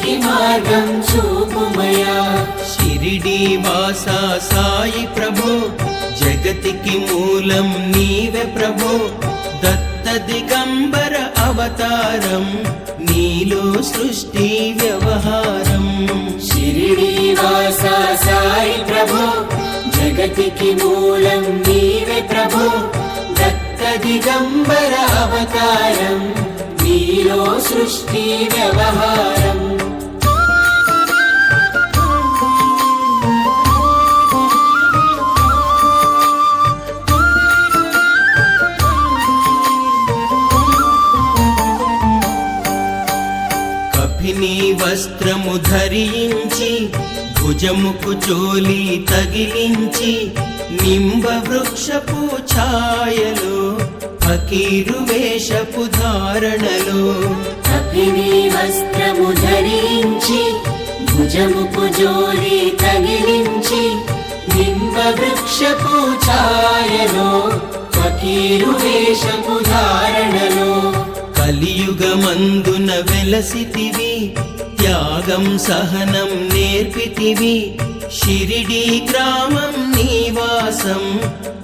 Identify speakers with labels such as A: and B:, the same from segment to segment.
A: ముక్తికి మార్గం చూపుమయా.
B: షిరిడి వాసా సాయి ప్రభో జగతికి మూలం నీవే ప్రభో. దత్త దిగంబర అవతారం నీలో సృష్టి వ్యవహారం.
A: షిరిడి వాస సాయి ప్రభు జగతికి మూలం నీవే ప్రభు. దత్త దిగంబర అవతారం నీలో సృష్టి వ్యవహారం.
B: కపిని వస్త్రము ధరించి భుజముకు చోలి తగిలించి నింబ వృక్షపు ఛాయలో ఫకీరు వేషపు ధారణలో
A: కపిని వస్త్రము ధరించి భుజముకు జోలి తగిలించి నింబ వృక్షపు ఛాయలో ఫకీరు వేషపు ధారణలో.
B: కలియుగమందున వెలసితివి త్యాగం సహనం నేర్పితివి షిరిడి గ్రామం నీవాసం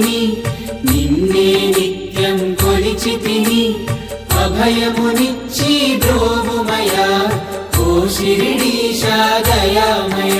C: తిని నిన్నే
A: నిత్యం కొలిచి తిని అభయమునిచ్చి ద్రోవుమయా ఓ శిరిడీశా దయామయా.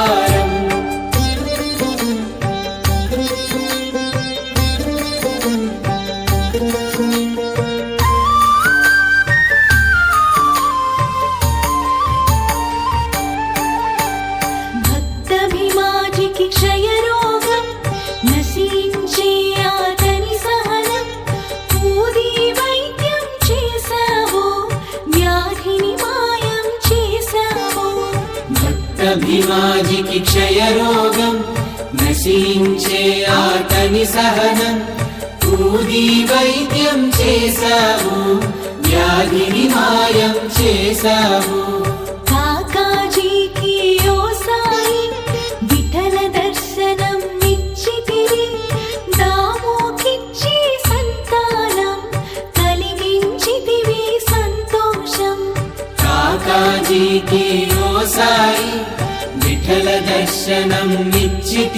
C: మహిమాజికి క్షయరోగం నశించే ఆటని సహనం.
A: ఊది వైద్యం చేశావు వ్యాధిని మాయం చేశావు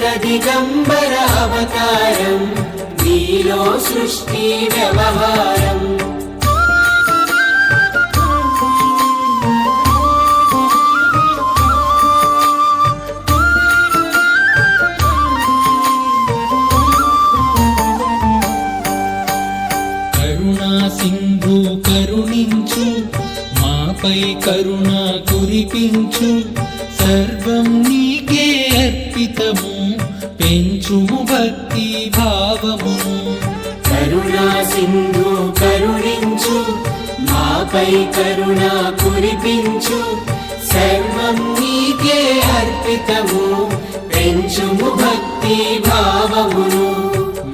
A: దత్త అవతారం నీలో సృష్టి వ్యవహారం.
D: సింధు కరుణించు మాపై కరుణ కురిపించు సర్వం నీకే అర్పితము. పెంచుము భక్తి భావమును
A: కరుణా సింధు కరుణించు మాపై కరుణ కురిపించు. సర్వం నీకే అర్పితము పెంచుము భక్తి భావమును.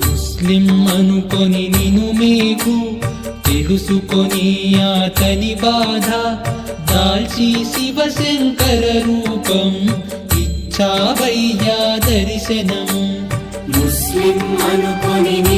D: ముస్లిం అనుకొని నిను మేకు తెలుసుకొని అతని బాధ. దాల్చి శివశంకర రూపం ఇచ్చావయ్యా దర్శనము
A: ముస్లిం అనుకొని